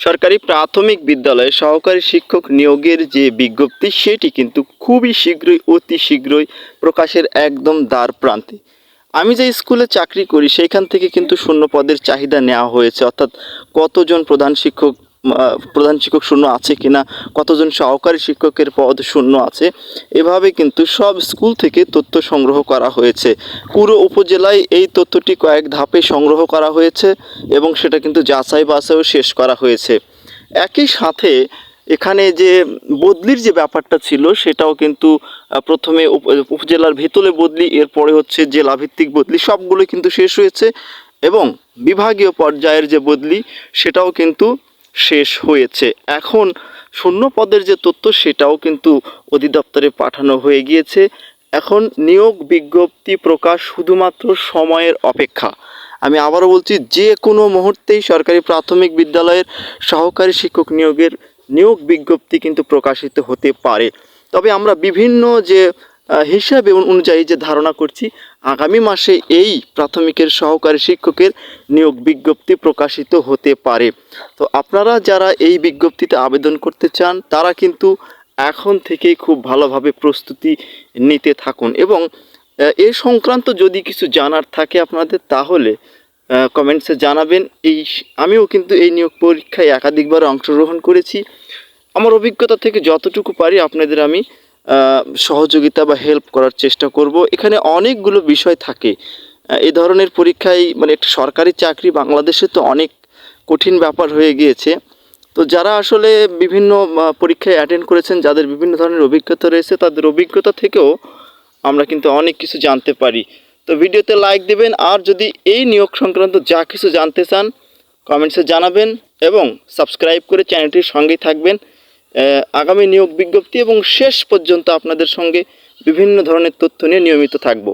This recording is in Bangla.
সরকারি প্রাথমিক বিদ্যালয়ে সহকারী শিক্ষক নিয়োগের যে বিজ্ঞপ্তি, সেটি কিন্তু খুবই শীঘ্রই, অতি শীঘ্রই প্রকাশের একদম দ্বার প্রান্তে। আমি যে স্কুলে চাকরি করি সেইখান থেকে কিন্তু শূন্য পদের চাহিদা নেওয়া হয়েছে। অর্থাৎ কতজন প্রধান শিক্ষক প্রধান শিক্ষক শূন্য আছে কিনা, কতজন সহকারী শিক্ষকের পদ শূন্য আছে, এভাবে কিন্তু সব স্কুল থেকে তথ্য সংগ্রহ করা হয়েছে। পুরো উপজেলায় এই তথ্যটি কয়েক ধাপে সংগ্রহ করা হয়েছে এবং সেটা কিন্তু যাচাই বাছাইও শেষ করা হয়েছে। একই সাথে এখানে যে বদলির যে ব্যাপারটা ছিল, সেটাও কিন্তু প্রথমে উপ- উপজেলার ভেতরে বদলি, এরপরে হচ্ছে জেলাভিত্তিক বদলি সবগুলো কিন্তু শেষ হয়েছে এবং বিভাগীয় পর্যায়ের যে বদলি, সেটাও কিন্তু শেষ হয়েছে। এখন শূন্য পদের যে তথ্য, সেটাও কিন্তু অধিদপ্তরে পাঠানো হয়ে গিয়েছে। এখন নিয়োগ বিজ্ঞপ্তি প্রকাশ শুধুমাত্র সময়ের অপেক্ষা। আমি আবারও বলছি, যে কোনো মুহূর্তেই সরকারি প্রাথমিক বিদ্যালয়ের সহকারী শিক্ষক নিয়োগের নিয়োগ বিজ্ঞপ্তি কিন্তু প্রকাশিত হতে পারে। তবে আমরা বিভিন্ন যে হিসাবে অনু- অনুযায়ী যে ধারণা করছি আগামী মাসে এই প্রাথমিকের সহকারী শিক্ষকের নিয়োগ বিজ্ঞপ্তি প্রকাশিত হতে পারে। তো আপনারা যারা এই বিজ্ঞপ্তিতে আবেদন করতে চান, তারা কিন্তু এখন থেকেই খুব ভালোভাবে প্রস্তুতি নিতে থাকুন এবং, এ সংক্রান্ত যদি কিছু জানার থাকে আপনাদের, তাহলে কমেন্টসে জানাবেন। এই, আমিও কিন্তু এই নিয়োগ পরীক্ষায় একাধিকবার অংশগ্রহণ করেছি। আমার অভিজ্ঞতা থেকে যতটুকু পারি আপনাদের আমি সহযোগিতা বা হেল্প করার চেষ্টা করব। এখানে অনেকগুলো বিষয় থাকে। এ ধরনের পরীক্ষায় মানে একটা সরকারি চাকরি বাংলাদেশে তো অনেক কঠিন ব্যাপার হয়ে গিয়েছে। তো যারা আসলে বিভিন্ন পরীক্ষায় অ্যাটেন্ড করেছেন, যাদের বিভিন্ন ধরনের অভিজ্ঞতা রয়েছে, তাদের অভিজ্ঞতা থেকেও আমরা কিন্তু অনেক কিছু জানতে পারি। তো ভিডিওতে লাইক দেবেন, আর যদি এই নিয়োগ সংক্রান্ত যা কিছু জানতে চান কমেন্টসে জানাবেন এবং সাবস্ক্রাইব করে চ্যানেলটির সঙ্গেই থাকবেন। আগামী নিয়োগ বিজ্ঞপ্তি এবং শেষ পর্যন্ত আপনাদের সঙ্গে বিভিন্ন ধরনের তথ্য নিয়ে নিয়মিত থাকব।